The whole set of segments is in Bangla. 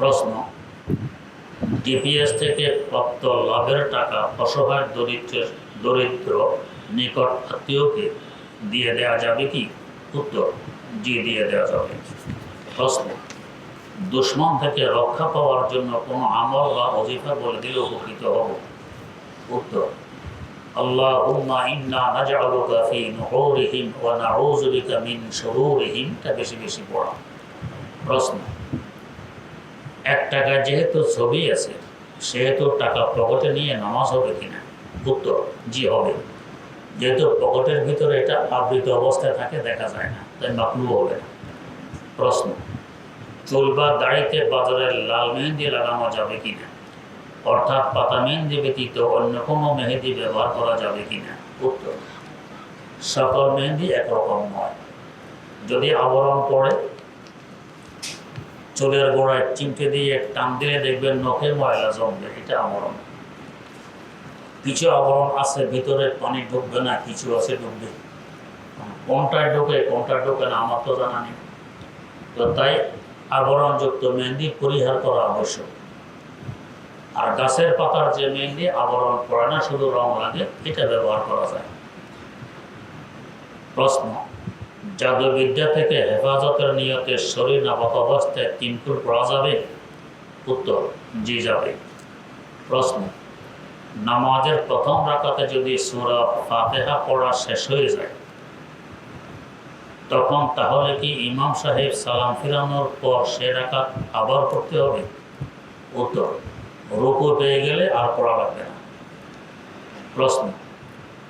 প্রশ্ন ডিপিএস থেকে প্রাপ্ত লাভের টাকা অসহায় দরিদ্র দরিদ্র নিকট আত্মীয়কে দিয়ে দেওয়া যাবে কি? উত্তর, জি, দিয়ে দেওয়া যাবে। প্রশ্ন, দুশ্মন থেকে রক্ষা পাওয়ার জন্য কোনো আমল বা অজিফা বলে দিলে উপকৃত হব? উত্তর নাজআলুকা ফি নুহুরিহিম ওয়া নাউযু বিকা মিন শুরুরিহিম। তা বেশি বেশি পড়া। প্রশ্ন এক টাকা যেহেতু ছবি আছে, সেহেতু টাকা পকেটে নিয়ে নামাজ হবে কিনা? উত্তর, জি, হবে। যেহেতু পকেটের ভিতরে এটা আবৃত অবস্থায় থাকে, দেখা যায় না। তাই মাকলু হবে না। প্রশ্ন, চুল বা দাড়িতে বাজারের লাল মেহেন্দি লাগানো যাবে কিনা? অর্থাৎ পাতা মেহেন্দি ব্যতীত অন্য কোনো মেহেদি ব্যবহার করা যাবে কিনা? উত্তর, সকল মেহেন্দি একরকম নয়। যদি আবরণ পড়ে চুলের গোড়ায় চিমটে দিয়ে টান দিলে দেখবেন নখে ময়লা জমবে, এটা আবরণ। কিছু আবরণ আছে, ভিতরে পানি ঢুকবে না, কিছু আছে ঢুকবে। কোনটায় ঢোকে কোনটায় ঢোকে না, আমার তো জানা নেই। তো তাই আবরণযুক্ত মেহেন্দি পরিহার করা আবশ্যক। আর গাছের পাতার যে মেহেন্দি, আবরণ পড়ে না, শুধু রং লাগে, এটা ব্যবহার করা যায়। প্রশ্ন জাদুবিদ্যা থেকে হেফাজতের নিয়তে শরীর নাপাক অবস্থায় তিন ফুল পড়া যাবে? উত্তর, জি যাবে। প্রশ্ন, নামাজের প্রথম রাকাতে যদি সুরা ফাতেহা পড়া শেষ হয়ে যায়, তখন তাহলে কি ইমাম সাহেব সালাম ফিরানোর পর সে রাকাত আবার করতে হবে? উত্তর, রুকু পেয়ে গেলে আর পড়া লাগবে না। প্রশ্ন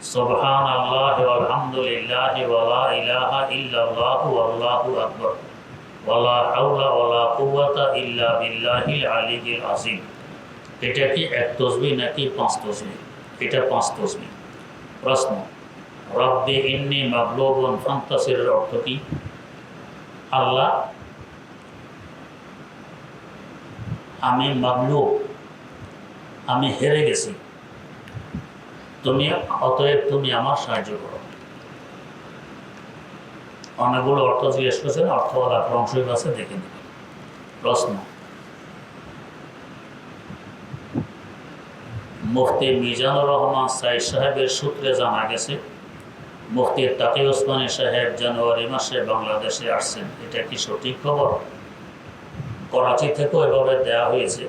সুবহান আল্লাহ আলহামদুলিল্লাহ ওয়ালা ইলাহা ইল্লাল্লাহু আল্লাহু আকবার। ওয়ালা হাওলা ওয়ালা কুওয়াতা ইল্লা বিল্লাহিল আলিয়্যিল আযীম। এটা কি এক তসবি নাকি পাঁচ তসবি এটা পাঁচ তসবি প্রশ্ন, রব্বি ইন্নি মাগলুবুন ফান্তাসিরের অর্থ কি? আল্লাহ, আমি মাগলুব, আমি হেরে গেছি। তুমি, অতএব তুমি আমার সাহায্য করো। অনেকগুলো অর্থ জিজ্ঞেস করছেন, অর্থওয়ালা অংশই আছে, দেখে নেবেন প্রশ্ন। মুফতি মিজানুর রহমান সাইদ সাহেবের সূত্রে জানা গেছে, মুফতি তাকি ওসমানী সাহেব জানুয়ারি মাসে বাংলাদেশে আসছেন। এটা কি সঠিক খবর? করাচি থেকেও এভাবে দেয়া হয়েছে।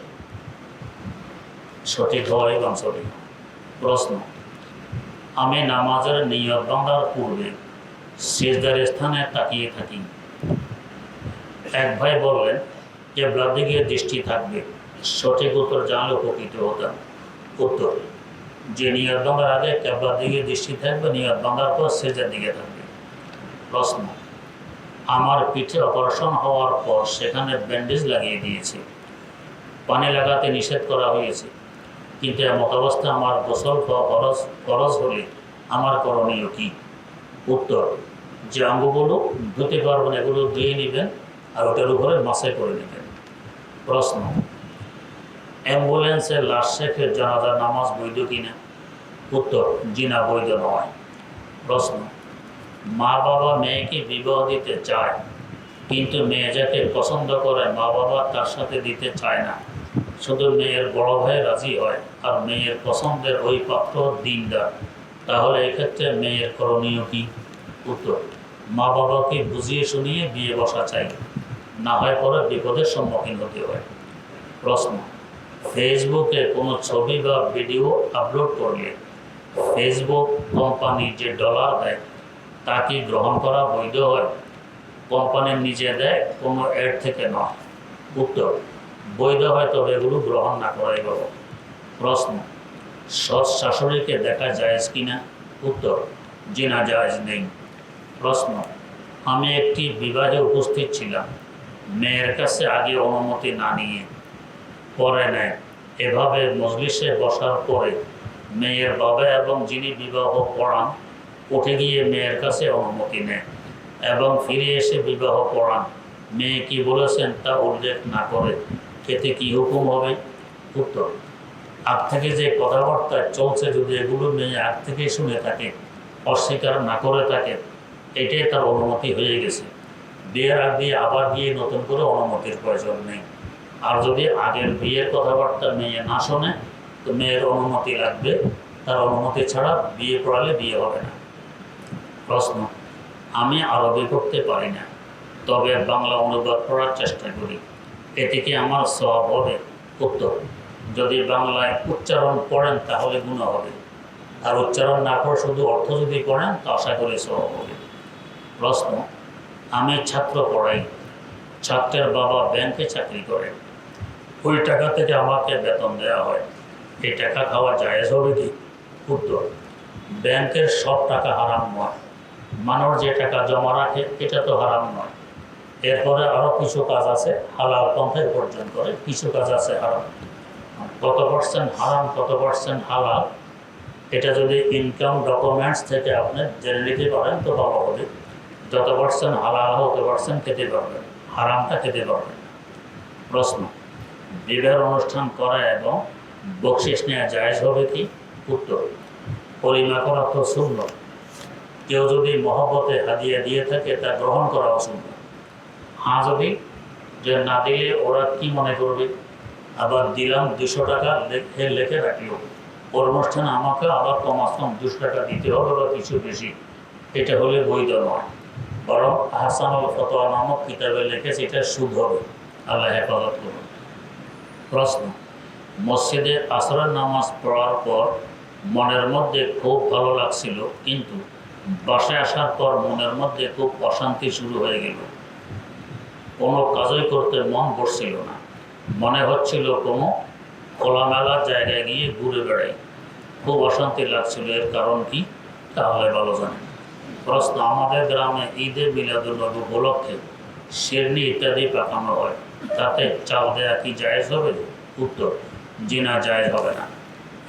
সঠিক হওয়াই বাঞ্ছনীয় প্রশ্ন। আমি নামাজের নিয়ত বাঁধার পূর্বে সিজদার স্থানে তাকিয়ে থাকি। এক ভাই বললেন, কেবলার দিকে দৃষ্টি থাকবে। সঠিক উত্তর জানলে উপকৃত হতাম। উত্তর, যে নিয়ত বাঁধার আগে কেবলার দিকে দৃষ্টি থাকবে, নিয়ত বাঁধার পর সেজের দিকে থাকবে। প্রশ্ন, আমার পিঠে অপারেশন হওয়ার পর সেখানে ব্যান্ডেজ লাগিয়ে দিয়েছে। পানি লাগাতে নিষেধ করা হয়েছে। কিন্তু এমত অবস্থায় আমার গোসল খরচ খরচ হলে আমার করণীয় কি? উত্তর, যে অঙ্গগুলো ধুতে পারবেন এগুলো ধুয়ে নেবেন আর ওটার উপরে মাসাই করে নেবেন। প্রশ্ন, অ্যাম্বুলেন্সে লাশ শেখের জানাজার নামাজ বৈধ কিনা? উত্তর জিনা বৈধ নয়। প্রশ্ন মা বাবা মেয়েকে বিবাহ দিতে চায়, কিন্তু মেয়ে যাকে পছন্দ করে মা বাবা তার সাথে দিতে চায় না। শুধু মেয়ের বড় ভাই রাজি হয় আর মেয়ের পছন্দের ওই পাত্র দিনদার। তাহলে এক্ষেত্রে মেয়ের করণীয় কি? উত্তর মা বাবাকে বুঝিয়ে শুনিয়ে বিয়ে বসা চাই। না হয় পরে বিপদের সম্মুখীন হতে হয়। প্রশ্ন, ফেসবুকে কোনো ছবি বা ভিডিও আপলোড করলে ফেসবুক কোম্পানি যে ডলার দেয়, তা কি গ্রহণ করা বৈধ হয়? কোম্পানি নিজে দেয়, কোনো অ্যাড থেকে নয়। উত্তর বৈধ হয়, তবে এগুলো গ্রহণ না করাই ভালো প্রশ্ন। সৎ শাশুড়িকে দেখা যায় কিনা? উত্তর, জিনা জায়জ নেই। প্রশ্ন, আমি একটি বিবাহে উপস্থিত ছিলাম। মেয়ের কাছে আগে অনুমতি না নিয়ে, পরে নেয়। এভাবে মজলিসে বসার পরে মেয়ের বাবা এবং যিনি বিবাহ পড়ান উঠে গিয়ে মেয়ের কাছে অনুমতি নেয় এবং ফিরে এসে বিবাহ পড়ান মেয়ে কি বলেছেন তা উল্লেখ না করে এতে কি হুকুম হবে? উত্তর, আগ থেকে যে কথাবার্তা চলছে যদি এগুলো মেয়ে আগ থেকেই শুনে থাকে, অস্বীকার না করে থাকে, এটাই তার অনুমতি হয়ে গেছে। বিয়ের আগ দিয়ে আবার গিয়ে নতুন করে অনুমতির প্রয়োজন নেই। আর যদি আগের বিয়ের কথাবার্তা মেয়ে না শোনে, তো মেয়ের অনুমতি লাগবে, তার অনুমতি ছাড়া বিয়ে করালে বিয়ে হবে না। প্রশ্ন, আমি আরবি করতে পারি না, তবে বাংলা অনুবাদ করার চেষ্টা করি। এতে কি আমার সব হবে? উত্তর, যদি বাংলায় উচ্চারণ করেন তাহলে গুণ হবে। আর উচ্চারণ না করে শুধু অর্থ যদি করেন, তো আশা করি সব হবে। প্রশ্ন, আমি ছাত্র পড়াই, ছাত্রের বাবা ব্যাংকে চাকরি করে। ওই টাকা থেকে আমাকে বেতন দেওয়া হয়। এই টাকা খাওয়া জায়েজ হবে কি? উত্তর, ব্যাংকের সব টাকা হারাম নয়। মানুষ যে টাকা জমা রাখে, এটা তো হারাম নয়। এরপরে আরও কিছু কাজ আছে, হালাল পন্থায় উপার্জন করে কিছু কাজ আছে হারাম। কত পার্সেন্ট হারাম, কত পার্সেন্ট হালাল, এটা যদি ইনকাম ডকুমেন্টস থেকে আপনি জেনে নিতে পারেন, তো ভালো হবে। যত পার্সেন্ট হালাল, তত পার্সেন্ট খেতে পারবেন, হারামটা খেতে পারবেন প্রশ্ন, বিবাহের অনুষ্ঠান করা এবং বকশিস নেওয়া জায়জ হবে কি? উত্তর পরিমা করা তো শূন্য কেউ যদি মহব্বতে হাদিয়া দিয়ে থাকে, তা গ্রহণ করা অসম্ভব হ্যাঁ যদি যে না দিলে ওরা কি মনে করবে? আবার দিলাম দুশো টাকা লেখে লেখে ওর অনুষ্ঠানে আমাকে আবার কমাস কম দুশো টাকা দিতে হবে বা কিছু বেশি। এটা হলে বৈধ নয়। বরং হাসান আল ফতোয়া নামক কিতাবে লিখেছে এটা সুদ হবে। আল্লাহ হেফাজত করুন। প্রশ্ন, মসজিদে আসরের নামাজ পড়ার পর মনের মধ্যে খুব ভালো লাগছিল, কিন্তু বাসায় আসার পর মনের মধ্যে খুব অশান্তি শুরু হয়ে গেল। কোনো কাজই করতে মন বসছিল না। মনে হচ্ছিল কোনো খোলামেলা জায়গায় গিয়ে ঘুরে বেড়াই। খুব অশান্তি লাগছিল, এর কারণ কি? তাহলে ভালো জানেন প্রশ্ন, আমাদের গ্রামে ঈদে মিলাদুল্নবী উপলক্ষে শিরনি ইত্যাদি পাকানো হয়। তাতে চাল দেয়া কি জায়েজ হবে? উত্তর জি না জায়েজ হবে না।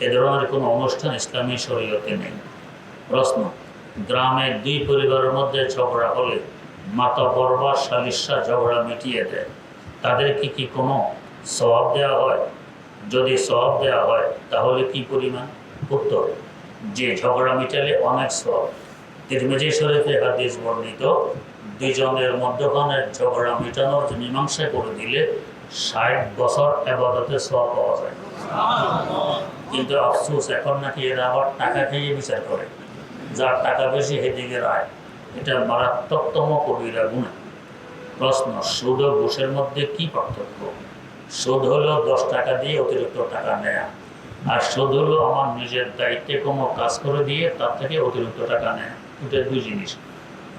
এ ধরনের কোনো অনুষ্ঠান ইসলামী শরীয়তে নেই। প্রশ্ন গ্রামে দুই পরিবারের মধ্যে ঝগড়া হলে মাতা বরবা সালিশা ঝগড়া মিটিয়ে দেয়। তাদের কি কোনো স্বভাব দেওয়া হয়? যদি স্বভাব দেওয়া হয়, তাহলে কি পরিমাণ? উত্তর, যে ঝগড়া মিটালে অনেক স্বভাব তিরমিজি শরীফে হাদিস বর্ণিত দুজনের মধ্যখানের ঝগড়া মেটানোর মীমাংসা করে দিলে ষাট বছর আবাদতে সব পাওয়া যায়। কিন্তু আফসোস, এখন নাকি এরা আবার টাকা খেয়ে বিচার করে। যার টাকা বেশি, সেদিকে রায়। এটা মারাত্মকতম কবিরা গুণ। প্রশ্ন ও ঘুষের মধ্যে কি পার্থক্য? সুদ হলো দশ টাকা দিয়ে অতিরিক্ত টাকা নেয়া, আর সুদ হলো আমার নিজের দায়িত্বে কোনো কাজ করে দিয়ে তার থেকে অতিরিক্ত টাকা নেয়। এটা দুই জিনিস।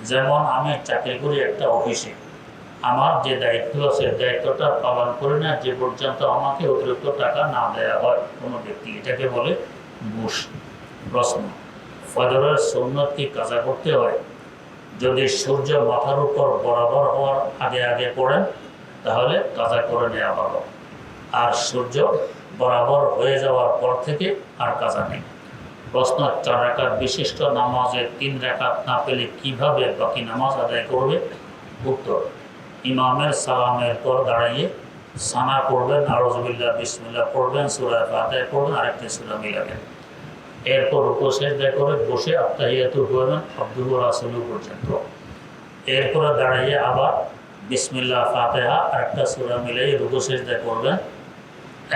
যেমন, আমি চাকরি করি একটা অফিসে। আমার যে দায়িত্ব আছে, দায়িত্বটা পালন করে না, যে পর্যন্ত আমাকে অতিরিক্ত টাকা না দেওয়া হয়, কোনো ব্যক্তি এটাকে বলে ঘুষ। প্রশ্ন, ফজরের সুন্নত কি কাজা করতে হয়? যদি সূর্য মাথার উপর বরাবর হওয়ার আগে আগে পড়েন, তাহলে কাজা করে নেওয়া ভালো। আর সূর্য বরাবর হয়ে যাওয়ার পর থেকে আর কাজা নেই। প্রশ্ন চার রাকাত বিশিষ্ট নামাজে তিন রাকাত না পেলে কীভাবে বাকি নামাজ আদায় করবে? উত্তর, ইমামের সালামের পর দাঁড়িয়ে সানা পড়বেন আরজবিল্লা বিসমিল্লা পড়বেন সুরায় ফাতায় পড়বেন, আরেকটি সুরা মিলাবেন। এরপর উপসেজদা করে বসে আত্মাহিয়াতু করবেন আব্দুল রাসুলু পর্যন্ত। এরপরে দাঁড়িয়ে আবার বিসমিল্লা ফাতেহা, আরেকটা সুরা মিলাই রুকুসেজদা করবেন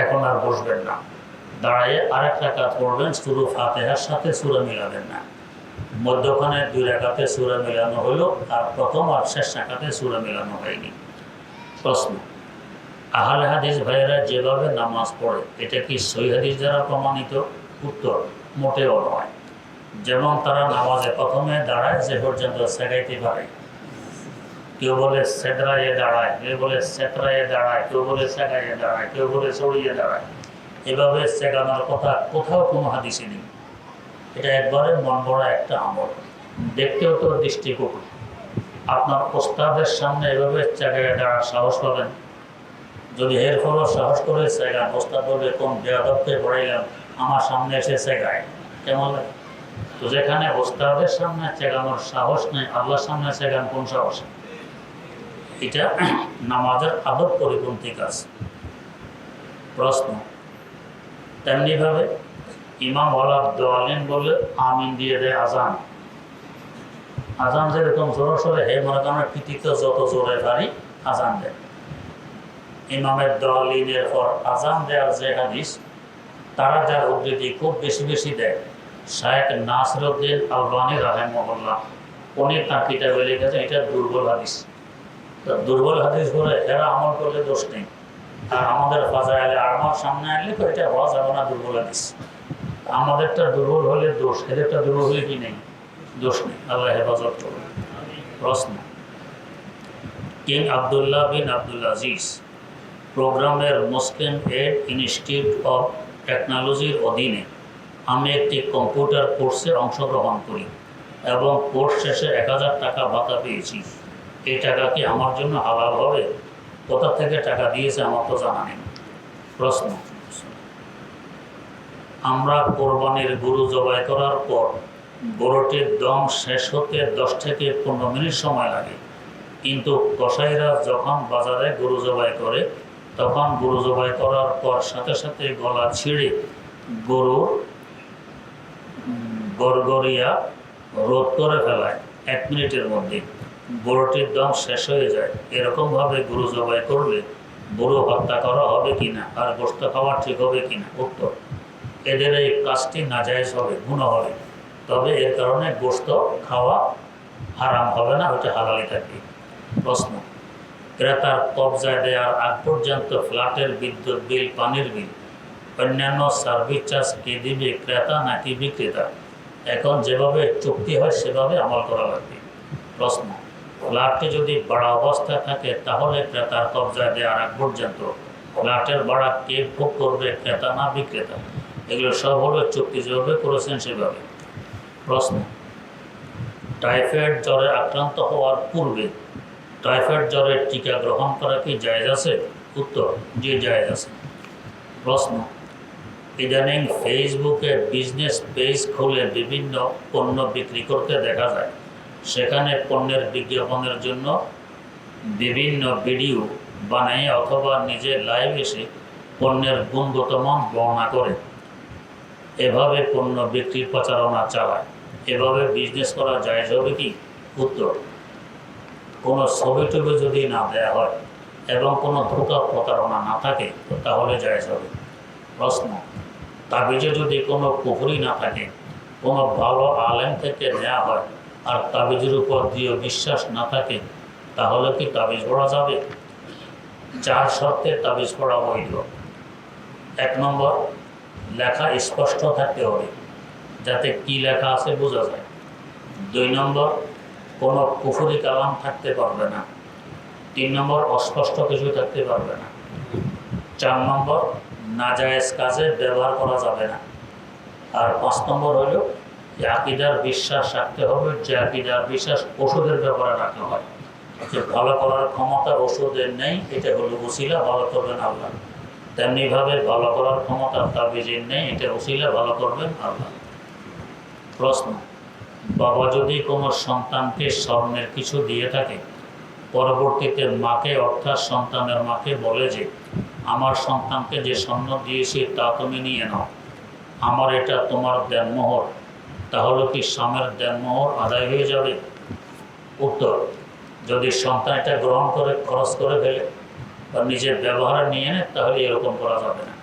এখন আর বসবেন না। দাঁড়িয়ে আরেক রাকাত পড়বেন শুরু ফাতেহার সাথে সুরা মিলাবেন না। মধ্যখানে দুই রাকাতে সুরা মিলানো হলো, আর প্রথম আর শেষ রাকাতে সুরা মিলানো হয়নি। প্রশ্ন, আহলে হাদিস ভাইয়েরা যেভাবে নামাজ পড়ে, এটা কি সই হাদিস দ্বারা প্রমাণিত? উত্তর মোটেও নয়। যেমন তারা নামাজে প্রথমে দাঁড়ায় যে পর্যন্ত সেগাইতে পারে। কেউ বলে সেদরাইয়ে দাঁড়ায়, কেউ বলে সেতরাইয়ে দাঁড়ায়, কেউ বলে সেগাইয়ে দাঁড়ায়, কেউ বলে চড়িয়ে দাঁড়ায়। এভাবে সেগানোর কথা কোথাও কোনো হাদিসে নেই। এটা একবারে মন গড়া একটা আমল। দেখতেও তো দৃষ্টিকটু। আপনার প্রস্তাবের সামনে এভাবে জায়গায় দাঁড়ার সাহস পাবেন? যদি এর ফলও সাহস করে সেগান ওস্তাদ বলবে কোন বেয়াদবকে পড়াইলাম। আমার সামনে এসে সেগায় কেমন লাগে? তো যেখানে ওস্তাদের সামনে চেগানোর সাহস নেই। আল্লাহর সামনে সেগান কোন সাহস? এটা নামাজের আদব পরিপন্থী কাজ। প্রশ্ন। তেমনিভাবে ইমাম ওয়ালা দোয়ালিন বলে আমিন দিয়ে দেয় আজান। আজান যেরকম জোরে সরে হে মনে করেন পৃথিবীতে যত জোরে পারি, আজান দেয়। ইমামের দলিনের পর আজান দেওয়ার যে হাদিস তারা যার উদ্ধৃতি খুব বেশি বেশি দেয়। শায়েক নাসরুদ্দিন আলবানি রাহেমহল্লা উনি তার কিতাবে লিখেছেন, এটা দুর্বল হাদিস। তো দুর্বল হাদিস বলে এরা আমল করলে দোষ নেই। আর আমাদের ফাজাইলে আমার সামনে আনলে তো এটা হওয়া যাবে না দুর্বল হাদিস। আমাদেরটা দুর্বল হলে দোষ, এদেরটা দুর্বল হলে কি নেই? দোষ নেই। আল্লাহ হেফাজত করুন। প্রশ্ন। King Abdullah bin Abdul Aziz, প্রোগ্রামের মুসলিম এড ইনস্টিটিউট অফ টেকনোলজির অধীনে আমি একটি কম্পিউটার কোর্সে অংশগ্রহণ করি এবং কোর্স শেষে এক হাজার টাকা ভাতা পেয়েছি। এই টাকা কি আমার জন্য হালাল হবে? কোথা থেকে টাকা দিয়েছে আমার তো জানা নেই। প্রশ্ন। আমরা কোরবানির গরু জবাই করার পর গরুটির দম শেষ হতে দশ থেকে পনেরো মিনিট সময় লাগে। কিন্তু কসাইরা যখন বাজারে গরু জবাই করে তখন গরু জবাই করার পর সাথে সাথে গলা ছিঁড়ে গরু গড়গড়িয়া রোধ করে ফেলায় এক মিনিটের মধ্যে। গরুটির দম শেষ হয়ে যায়। এরকমভাবে গরু জবাই করলে গরু হত্যা করা হবে কি না? আর গোস্ত খাওয়া ঠিক হবে কি না? উত্তর, এদের এই কাজটি নাজায়জ হবে, গুণ হবে। তবে এর কারণে গোস্ত খাওয়া হারাম হবে না ওটা হালালি থাকবে। প্রশ্ন ক্রেতার কবজায় দেওয়ার আগ পর্যন্ত ফ্ল্যাটের বিদ্যুৎ বিল, পানির বিল। অন্যান্য সার্ভিস চার্জ কে দিবে ক্রেতা নাকি বিক্রেতা? এখন যেভাবে চুক্তি হয়, সেভাবে আমল করা লাগবে। প্রশ্ন, ফ্ল্যাটটি যদি বাড়া অবস্থায় থাকে, তাহলে ক্রেতার কবজায় দেওয়ার আগ পর্যন্ত ফ্ল্যাটের ভাড়া কে ভোগ করবে, ক্রেতা না বিক্রেতা? এগুলো সব হলো চুক্তি, যেভাবে করেছেন সেভাবে। প্রশ্ন, টাইফয়েড জ্বরে আক্রান্ত হওয়ার পূর্বে টাইফয়েড জ্বরের টিকা গ্রহণ করা কি জায়েজ আছে? উত্তর যে জায়েজ আছে। প্রশ্ন, ইদানিং ফেসবুকে বিজনেস পেজ খুলে বিভিন্ন পণ্য বিক্রি করতে দেখা যায়। সেখানে পণ্যের বিজ্ঞাপনের জন্য বিভিন্ন ভিডিও বানায় অথবা নিজে লাইভ এসে পণ্যের গুণগত মান বর্ণনা করে। এভাবে পণ্য বিক্রির প্রচারণা চালায়। এভাবে বিজনেস করা জায়জ হবে কি? উত্তর কোনো ছবি টবি যদি না দেয়া হয় এবং কোনো ধোকা প্রতারণা না থাকে তাহলে জায়জ হবে। প্রশ্ন, তাবিজে যদি কোনো পুকুরি না থাকে, কোনো ভালো আলেম থেকে নেওয়া হয় আর তাবিজের উপর দৃঢ় বিশ্বাস না থাকে, তাহলে কি তাবিজ পড়া যাবে? চার শর্তে তাবিজ পড়া বৈধ। এক নম্বর, লেখা স্পষ্ট থাকতে হবে, যাতে কি লেখা আছে বোঝা যায়। দুই নম্বর কোনো কুফুরি কালাম থাকতে পারবে না। তিন নম্বর, অস্পষ্ট কিছু থাকতে পারবে না। চার নম্বর, নাজায়েজ কাজে ব্যবহার করা যাবে না। আর পাঁচ নম্বর হলো যে আকিদার বিশ্বাস রাখতে হবে, যে আকিদার বিশ্বাস ওষুধের ব্যাপারে রাখা হয়। যে ভালো করার ক্ষমতা ওষুধের নেই, এটা হলো উসিলা ভালো করবেন আল্লাহ। তেমনিভাবে ভালো করার ক্ষমতা তাবিজের নেই, এটা উসিলা ভালো করবেন আল্লাহ। প্রশ্ন। বাবা যদি কোনো সন্তানকে স্বর্ণের কিছু দিয়ে থাকে, পরবর্তীতে মাকে, অর্থাৎ সন্তানের মাকে বলে যে, আমার সন্তানকে যে স্বর্ণ দিয়েছি তা তুমি নিয়ে নাও। আমার এটা তোমার দেনমোহর। তাহলে কি স্বামীর দেনমোহর আদায় হয়ে যাবে? উত্তর, যদি সন্তান এটা গ্রহণ করে, খরচ করে ফেলে বা নিজের ব্যবহারে নিয়ে নেয়, তাহলে এরকম করা যাবে না।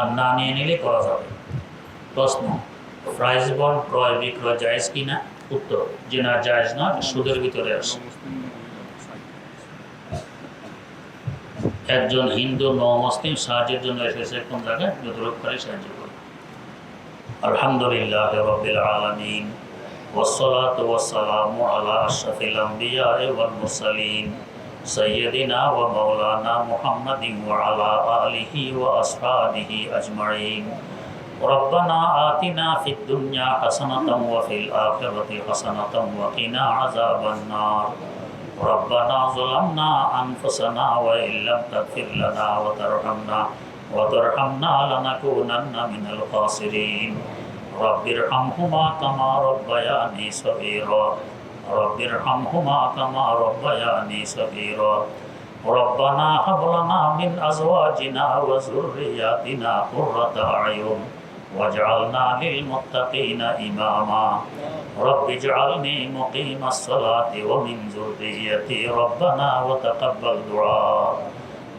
আর না নিয়ে নিলে করা যাবে প্রশ্ন প্রাইজ বন্ড ক্রয় বিক্রয় জায়েজ কি না উত্তর যে না জায়েজ না সুদের ভিতরে আসে একজন হিন্দু নমুসলিম সাহায্যের জন্য এসেছে কোন জায়গায় যতরূপকারী সাহায্য করে আলহামদুলিল্লাহ রবিল আলমিন والصلاة والسلام على أشرف الأنبياء والمرسلين سيدنا ومولانا محمد وعلى آله وأصحابه أجمعين ربنا آتنا في الدنيا حسنة وفي الآخرة حسنة وقنا عذاب النار. ربنا ظلمنا أنفسنا وإن لم تغفر لنا وترحمنا وترحمنا لنكونن من الخاسرين. رب ارحمهما كما ربياني صغيرا. رب ارحمهما كما ربياني صغيرا. ربنا هب لنا من أزواجنا وذرياتنا قرة أعين. واجعلنا للمتقين إماما رب اجعلني مقيم الصلاة ومن ذريتي ربنا وتقبل دعاء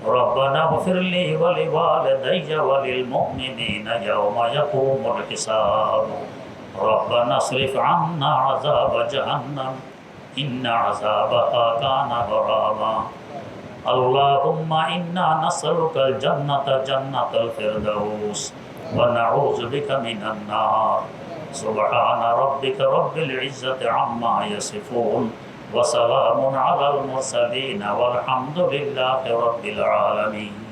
ربنا اغفر لي ولوالدي وللمؤمنين يوم يقوم الحساب ربنا اصرف عنا عذاب جهنم إن عذابها كان غراما اللهم إنا نسألك الجنة جنة الفردوس ونعوذ بك من النار. سبحان ربك رب العزة عما يصفون وسلام على المرسلين والحمد لله رب العالمين.